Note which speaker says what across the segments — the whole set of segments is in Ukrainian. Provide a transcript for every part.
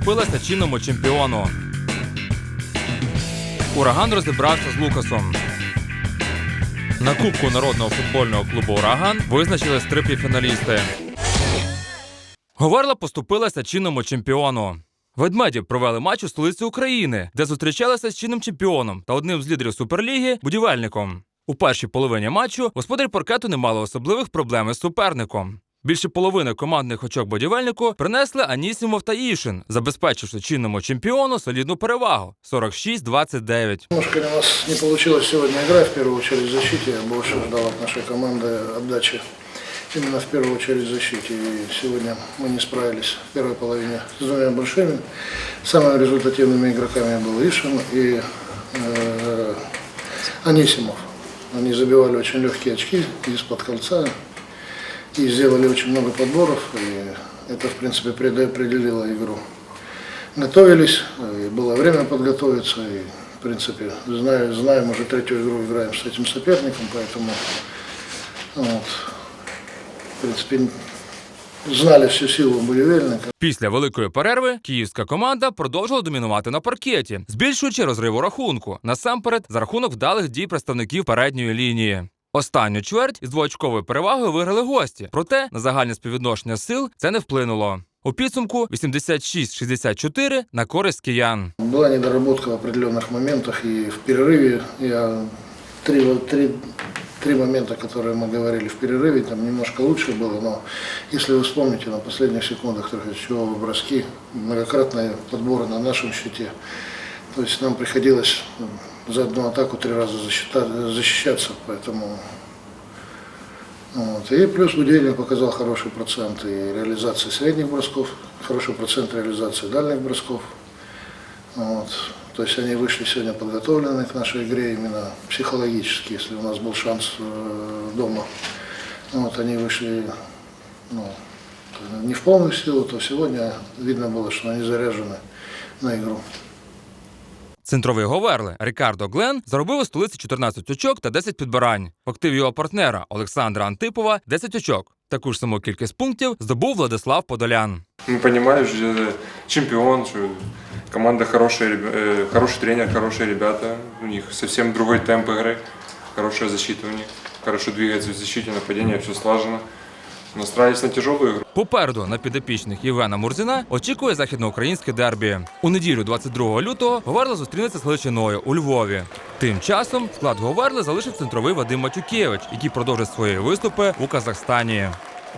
Speaker 1: Поступилася чинному чемпіону. Ураган розібрався з Лукасом. На Кубку народного футбольного клубу Ураган визначились три півфіналісти. Говерла поступилася чинному чемпіону. Ведмеді провели матч у столиці України, де зустрічалися з чинним чемпіоном та одним з лідерів Суперліги будівельником. У першій половині матчу господарі паркету не мали особливих проблем із суперником. Більше половини командних очок будівельнику принесли Анісімов та Ішин, забезпечивши чинному чемпіону солідну перевагу 46-29.
Speaker 2: Немножко у нас не получилось сегодня играть, в первую очередь в защите. Я больше ждал от нашей команды отдачи именно в первую очередь в защите. И сегодня мы не справились в первой половине с двумя большими. Самыми результативными игроками был Ишин и э, Анисимов. Они забивали очень легкие очки из-под кольца и сделали очень много подборов. И это, в принципе, предопределило игру готовились, и было время подготовиться, и, в принципе, знаю, знаем, уже третью игру играем с этим соперником, поэтому, вот, в принципе, знали всю силу будівельника.
Speaker 1: Після великої перерви київська команда продовжила домінувати на паркеті, збільшуючи розрив у рахунку, насамперед за рахунок вдалих дій представників передньої лінії. Останню чверть із двоочковою перевагою виграли гості, проте на загальне співвідношення сил це не вплинуло. У підсумку 86-64 на користь киян.
Speaker 2: Была недоработка в определенных моментах, и в перерыве я три, три, три момента, которые мы говорили в перерыве, там немножко лучше было, но если вы вспомните на последних секундах трехочковые броски, многократные подборы на нашем счете, то есть нам приходилось м, за одну атаку три раза защищаться, поэтому вот. И плюс будильник показал хороший процент и реализации средних бросков, хороший процент реализации дальних бросков. Вот. То есть они вышли сегодня подготовлены к нашей игре именно психологически, если у нас был шанс э, дома. Вот, они вышли ну, не в полную силу, то сегодня видно было, что они заряжены на игру.
Speaker 1: Центровий Говерли Рікардо Глен заробив у столиці 14 очок та 10 підбирань. В активі його партнера Олександра Антипова 10 очок. Таку ж саму кількість пунктів здобув Владислав Подолян.
Speaker 3: Мы понимаем, что это чемпион, что команда хорошая, ребя- э, хороший тренер, хорошие ребята. У них совсем другой темп игры, хорошая защита у них. Хорошо двигается в защите, нападение, все слажено. Настраивались на тяжелую игру.
Speaker 1: Попереду на підопічних Євгена Мурзіна очікує західноукраїнське дербі. У неділю 22 лютого Говерла зустрінеться з Галичиною у Львові. Тим часом склад Говерли залишив центровий Вадим Матюкевич, який продовжить свої виступи у Казахстані.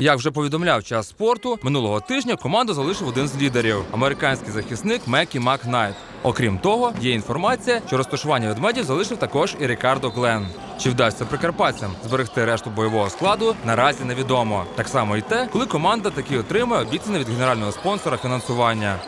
Speaker 1: Як вже повідомляв час спорту, минулого тижня команду залишив один з лідерів американський захисник Мекі Макнайт. Окрім того, є інформація, що розташування ведмедів залишив також і Рікардо Глен. Чи вдасться прикарпатцям зберегти решту бойового складу, наразі невідомо. Так само і те, коли команда таки отримає обіцяне від генерального спонсора фінансування.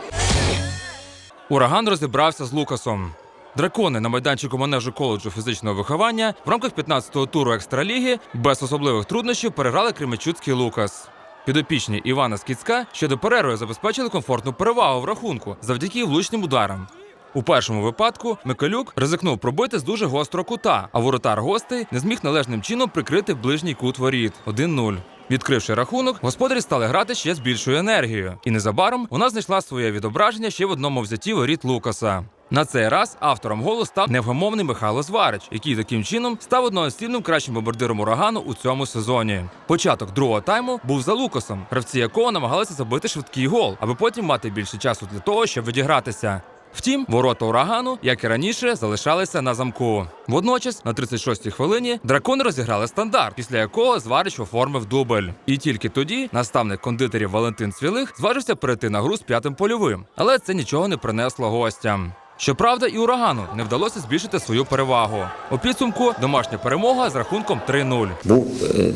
Speaker 1: Ураган розібрався з Лукасом. Дракони на майданчику манежу коледжу фізичного виховання в рамках 15-го туру екстраліги без особливих труднощів переграли Кременчуцький Лукас. Підопічні Івана Скіцька ще до перерви забезпечили комфортну перевагу в рахунку завдяки влучним ударам. У першому випадку Миколюк ризикнув пробити з дуже гострого кута, а воротар гостей не зміг належним чином прикрити ближній кут воріт 1-0. Відкривши рахунок, господарі стали грати ще з більшою енергією, і незабаром вона знайшла своє відображення ще в одному взятті воріт Лукаса. На цей раз автором голу став невгамовний Михайло Зварич, який таким чином став одноосібним кращим бомбардиром урагану у цьому сезоні. Початок другого тайму був за Лукасом, гравці якого намагалися забити швидкий гол, аби потім мати більше часу для того, щоб відігратися. Втім, ворота урагану, як і раніше, залишалися на замку. Водночас, на 36-й хвилині, дракони розіграли стандарт, після якого Зварич оформив дубль. І тільки тоді наставник кондитерів Валентин Цвілих зважився перейти на гру з п'ятим польовим, але це нічого не принесло гостям. Щоправда, і урагану не вдалося збільшити свою перевагу. У підсумку домашня перемога з рахунком 3-0.
Speaker 4: Був е,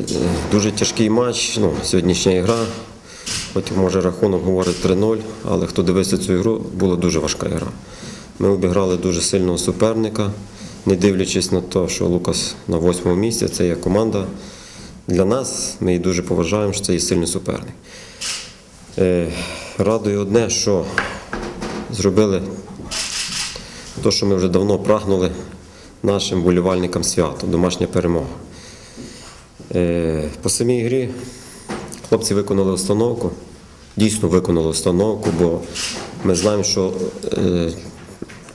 Speaker 4: дуже тяжкий матч. Ну, сьогоднішня гра. Потім, може, рахунок говорить 3-0, але хто дивився цю ігру, була дуже важка гра. Ми обіграли дуже сильного суперника, не дивлячись на те, що Лукас на восьмому місці, це є команда. Для нас ми її дуже поважаємо, що це є сильний суперник. Е, радує одне, що зробили те, що ми вже давно прагнули нашим болівальникам свято, домашня перемога. Е, По самій грі хлопці виконали установку, дійсно виконали установку, бо ми знаємо, що е,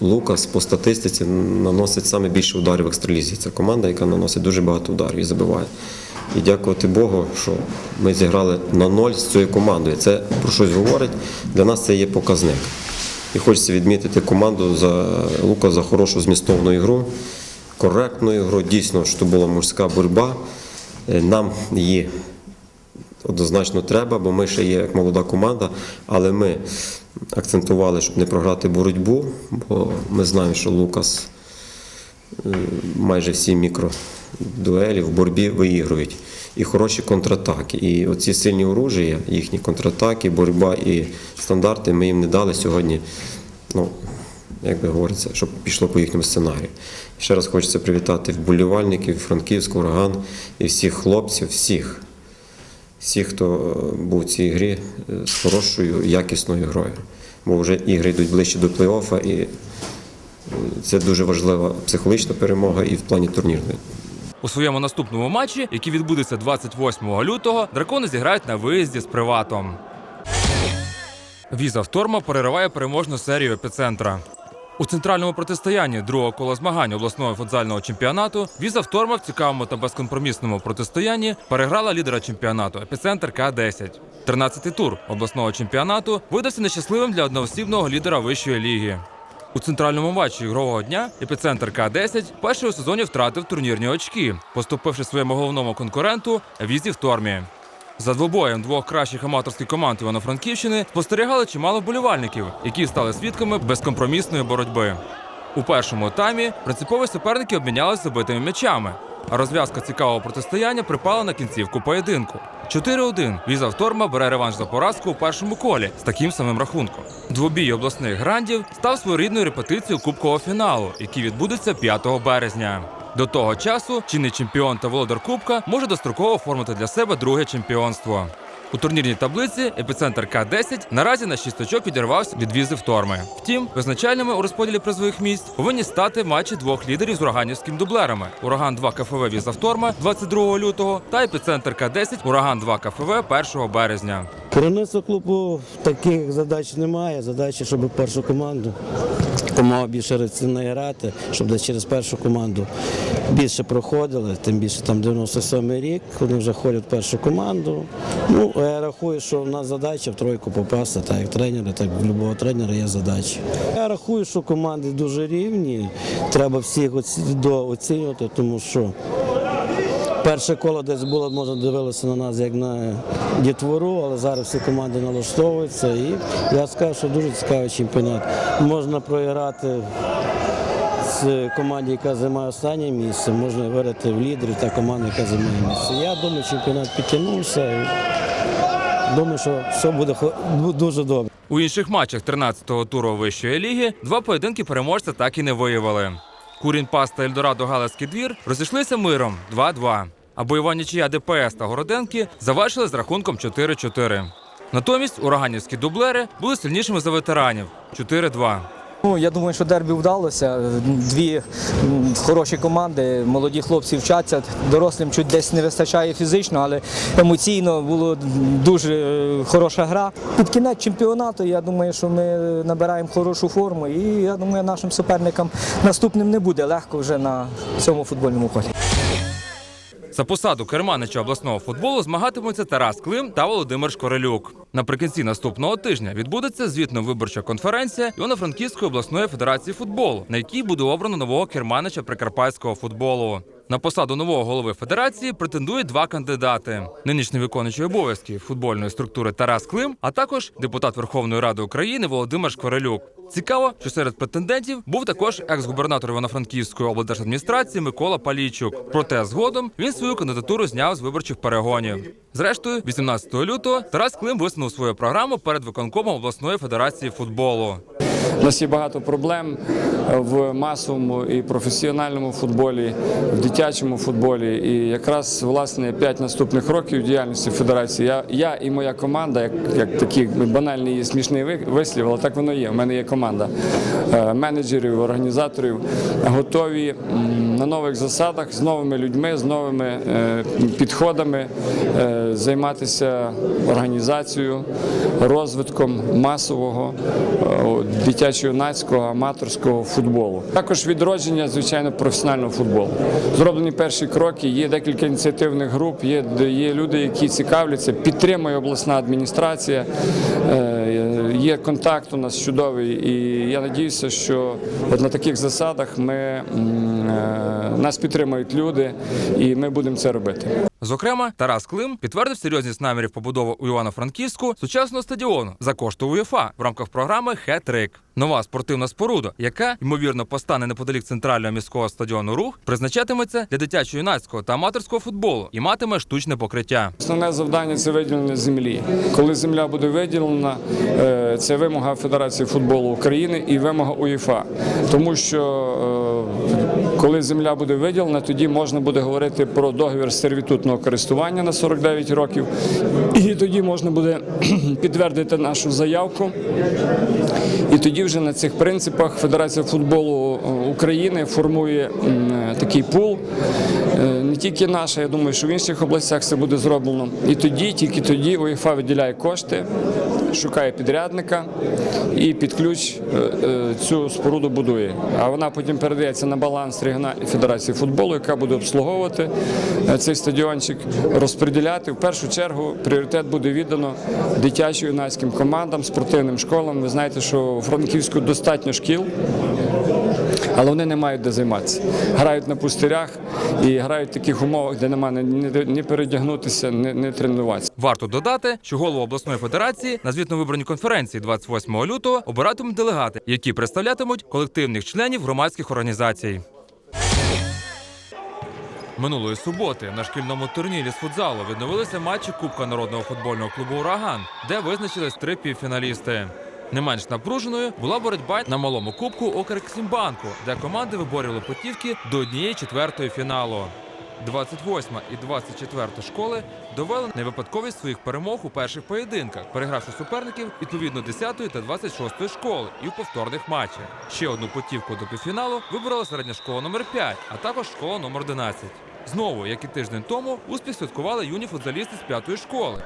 Speaker 4: Лукас по статистиці наносить саме більше ударів в екстралізі. Це команда, яка наносить дуже багато ударів і забиває. І дякувати Богу, що ми зіграли на ноль з цією командою. Це про щось говорить. Для нас це є показник. І хочеться відмітити команду за Лука за хорошу змістовну ігру, коректну ігру. Дійсно, що була мужська боротьба. Е, Нам її однозначно треба, бо ми ще є як молода команда, але ми акцентували, щоб не програти боротьбу, бо ми знаємо, що Лукас е, майже всі мікродуелі в боротьбі виігрують. І хороші контратаки. І оці сильні оружия, їхні контратаки, боротьба і стандарти ми їм не дали сьогодні. Ну, як би говориться, щоб пішло по їхньому сценарію. Ще раз хочеться привітати вболівальників, Франківську, ураган і всіх хлопців, всіх, всіх, хто е, був в цій грі е, з хорошою, якісною грою. Бо вже ігри йдуть ближче до плей-оффа, і е, це дуже важлива психологічна перемога і в плані турнірної.
Speaker 1: У своєму наступному матчі, який відбудеться 28 лютого, дракони зіграють на виїзді з приватом. Віза Вторма перериває переможну серію епіцентра. У центральному протистоянні другого кола змагань обласного футзального чемпіонату Віза Вторма в цікавому та безкомпромісному протистоянні переграла лідера чемпіонату епіцентр К-10. 13-й тур обласного чемпіонату видався нещасливим для одноосібного лідера вищої ліги. У центральному матчі ігрового дня епіцентр К-10 першого сезоні втратив турнірні очки, поступивши своєму головному конкуренту Візі в Тормі. За двобоєм двох кращих аматорських команд Івано-Франківщини спостерігали чимало вболівальників, які стали свідками безкомпромісної боротьби. У першому таймі принципові суперники обмінялися битими м'ячами, розв'язка цікавого протистояння припала на кінцівку поєдинку. 4-1 Віза Вторма бере реванш за поразку у першому колі з таким самим рахунком. Двобій обласних грандів став своєрідною репетицією кубкового фіналу, який відбудеться 5 березня. До того часу чинний чемпіон та володар Кубка може достроково оформити для себе друге чемпіонство. У турнірній таблиці епіцентр К-10 наразі на 6 очок відірвався від візи вторми. Втім, визначальними у розподілі призових місць повинні стати матчі двох лідерів з ураганівськими дублерами: Ураган 2 КФВ Віза Вторма 22 лютого та епіцентр К-10 Ураган 2 КФВ 1 березня.
Speaker 5: Керівництво клубу таких задач немає. Задача, щоб першу команду якомога більше раціонально грати, щоб через першу команду більше проходили, тим більше там 97-й рік, вони вже ходять в першу команду. Ну, я рахую, що в нас задача в тройку попасти, так як тренера, так і в будь-якого тренера є задача. Я рахую, що команди дуже рівні, треба всіх оці- дооцінювати, тому що Перше коло десь було, можна дивилися на нас як на дітвору, але зараз всі команди налаштовуються. І я скажу, що дуже цікавий чемпіонат. Можна програти з команді, яка займає останнє місце, можна виграти в лідері та команда, яка займає місце. Я думаю, чемпіонат підтягнувся. Думаю, що все буде хо- дуже добре.
Speaker 1: У інших матчах 13-го туру вищої ліги два поєдинки переможця так і не виявили. Курінь Пас та Ельдорадо Галицький двір розійшлися миром 2-2. А бойова нічия ДПС та Городенки завершили з рахунком 4-4. Натомість ураганівські дублери були сильнішими за ветеранів 4-2.
Speaker 6: Ну, я думаю, що дербі вдалося. Дві хороші команди, молоді хлопці вчаться. Дорослим чуть десь не вистачає фізично, але емоційно було дуже е, хороша гра. Під кінець чемпіонату я думаю, що ми набираємо хорошу форму, і я думаю, нашим суперникам наступним не буде легко вже на цьому футбольному полі.
Speaker 1: За посаду керманича обласного футболу змагатимуться Тарас Клим та Володимир Шкорелюк. Наприкінці наступного тижня відбудеться звітно-виборча конференція Івано-Франківської обласної федерації футболу, на якій буде обрано нового керманича прикарпатського футболу. На посаду нового голови федерації претендують два кандидати: нинішній виконуючий обов'язки футбольної структури Тарас Клим, а також депутат Верховної Ради України Володимир Шкорелюк. Цікаво, що серед претендентів був також екс-губернатор Івано-Франківської облдержадміністрації Микола Палійчук. Проте згодом він свою кандидатуру зняв з виборчих перегонів. Зрештою, 18 лютого Тарас Клим висунув свою програму перед виконкомом обласної федерації футболу.
Speaker 7: У нас є багато проблем в масовому і професіональному футболі, в дитячому футболі. І якраз власне 5 наступних років діяльності федерації я, я і моя команда, як, як такий банальний і смішний вислів, але так воно є. У мене є команда е, менеджерів, організаторів, готові на нових засадах з новими людьми, з новими е, підходами е, займатися організацією, розвитком масового е, дитячо-юнацького аматорського футболу. Також відродження, звичайно, професіонального футболу. Зроблені перші кроки. Є декілька ініціативних груп, є, є люди, які цікавляться, підтримує обласна адміністрація. Е, Є контакт у нас чудовий, і я надіюся, що от на таких засадах ми, е, нас підтримують люди, і ми будемо це робити.
Speaker 1: Зокрема, Тарас Клим підтвердив серйозність намірів побудови у Івано-Франківську сучасного стадіону за кошти УЄФА в рамках програми Хет-Трик. Нова спортивна споруда, яка ймовірно постане неподалік центрального міського стадіону Рух, призначатиметься для дитячо-юнацького та аматорського футболу і матиме штучне покриття.
Speaker 7: Основне завдання це виділення землі. Коли земля буде виділена, е, це вимога Федерації футболу України і вимога УЄФА. Тому що е, коли земля буде виділена, тоді можна буде говорити про договір сервітутного користування на 49 років, і тоді можна буде підтвердити нашу заявку. І тоді вже на цих принципах Федерація футболу е, України формує е, такий пул. Е, Не тільки наша, я думаю, що в інших областях це буде зроблено. І тоді, тільки тоді УЄФА виділяє кошти, шукає підрядника і під ключ цю споруду будує. А вона потім передається на баланс федерації футболу, яка буде обслуговувати е, цей стадіончик, розподіляти. В першу чергу пріоритет буде віддано дитячо-юнацьким командам, спортивним школам. Ви знаєте, що у Франківську достатньо шкіл. Але вони не мають де займатися. Грають на пустирях і грають в таких умовах, де немає ні, передягнутися, ні, ні тренуватися.
Speaker 1: Варто додати, що голову обласної федерації на звітно-виборній конференції 28 лютого обиратимуть делегати, які представлятимуть колективних членів громадських організацій. Минулої суботи на шкільному турнірі з футзалу відновилися матчі Кубка народного футбольного клубу Ураган, де визначились три півфіналісти. Не менш напруженою була боротьба на малому кубку Окрексімбанку, де команди виборювали путівки до однієї четвертої фіналу. 28 і 24 школи довели невипадковість своїх перемог у перших поєдинках, перегравши суперників відповідно 10 та 26 школи і в повторних матчах. Ще одну путівку до півфіналу вибрала середня школа номер 5, а також школа номер 11. Знову, як і тиждень тому, успіх святкували юні футзалісти з п'ятої школи.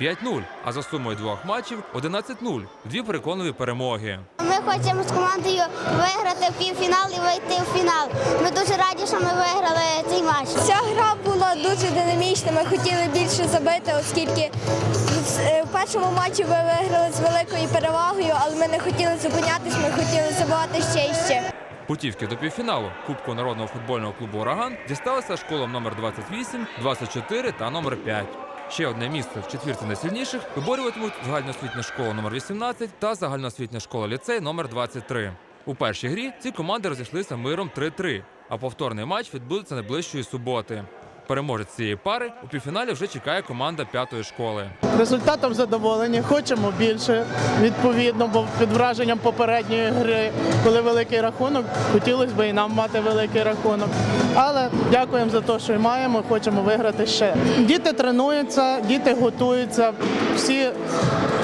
Speaker 1: 5-0, а за сумою двох матчів 11-0. Дві переконливі перемоги.
Speaker 8: Ми хочемо з командою виграти в півфінал і вийти в фінал. Ми дуже раді, що ми виграли цей матч.
Speaker 9: Ця гра була дуже динамічна. Ми хотіли більше забити, оскільки в- е, першому матчі ви виграли з великою перевагою, але ми не хотіли зупинятись, ми хотіли забивати ще і ще.
Speaker 1: Путівки до півфіналу Кубку народного футбольного клубу Ураган дісталися школам номер 28, 24 та номер 5. Ще одне місце в четвірці найсильніших виборюватимуть загальноосвітня школа номер 18 та загальноосвітня школа ліцей номер 23. У першій грі ці команди розійшлися миром 3-3, а повторний матч відбудеться найближчої суботи. Переможець цієї пари у півфіналі вже чекає команда п'ятої школи.
Speaker 10: Результатом задоволені, хочемо більше. Відповідно, бо під враженням попередньої гри, коли великий рахунок, хотілося б і нам мати великий рахунок. Але дякуємо за те, що маємо, хочемо виграти ще. Діти тренуються, діти готуються, всі,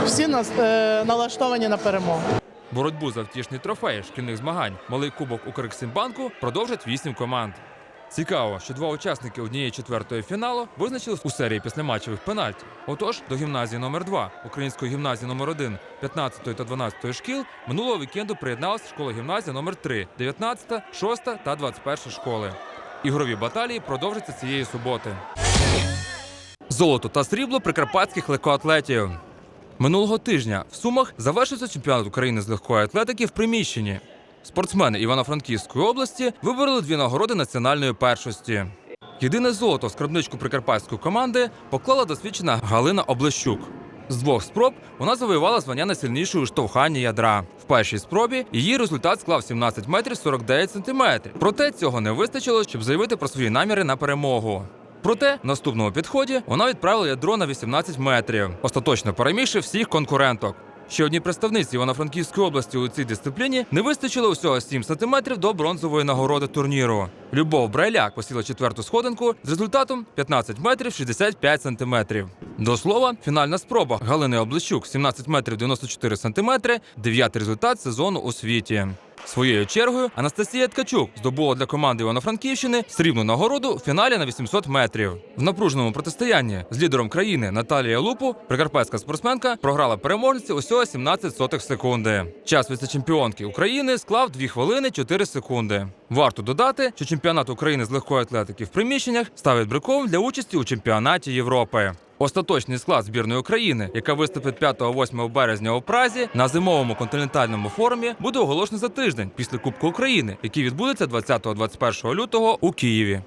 Speaker 10: всі нас, е, налаштовані на перемогу.
Speaker 1: Боротьбу за втішний трофей шкільних змагань Малий кубок Укрексімбанку продовжать вісім команд. Цікаво, що два учасники однієї четвертої фіналу визначились у серії післяматчевих пенальтів. Отож, до гімназії номер 2 української гімназії номер 1 15 та 12 шкіл минулого вікенду приєдналася школа гімназія номер 3 19, 6 та 21 школи. Ігрові баталії продовжаться цієї суботи. Золото та срібло прикарпатських легкоатлетів. Минулого тижня в Сумах завершився чемпіонат України з легкої атлетики в приміщенні. Спортсмени Івано-Франківської області вибороли дві нагороди національної першості. Єдине золото в скарбничку прикарпатської команди поклала досвідчена Галина Облещук. З двох спроб вона завоювала звання найсильнішої у штовханні ядра. В першій спробі її результат склав 17 метрів 49 сантиметрів. Проте цього не вистачило, щоб заявити про свої наміри на перемогу. Проте в наступному підході вона відправила ядро на 18 метрів, остаточно перемігши всіх конкуренток. Ще одній представниці Івано-Франківської області у цій дисципліні не вистачило усього 7 сантиметрів до бронзової нагороди турніру. Любов Брайляк посіла четверту сходинку з результатом 15 метрів 65 сантиметрів. До слова, фінальна спроба Галини Облищук 17 метрів 94 сантиметри, дев'ятий результат сезону у світі. Своєю чергою Анастасія Ткачук здобула для команди Івано-Франківщини срібну нагороду у фіналі на 800 метрів. В напруженому протистоянні з лідером країни Наталія Лупу прикарпатська спортсменка програла переможниці усього 17 сотих секунди. Час віце-чемпіонки України склав 2 хвилини 4 секунди. Варто додати, що чемпіонат України з легкої атлетики в приміщеннях став відбриковим для участі у чемпіонаті Європи. Остаточний склад збірної України, яка виступить 5-8 березня у Празі на зимовому континентальному форумі, буде оголошений за тиждень після Кубку України, який відбудеться 20-21 лютого у Києві.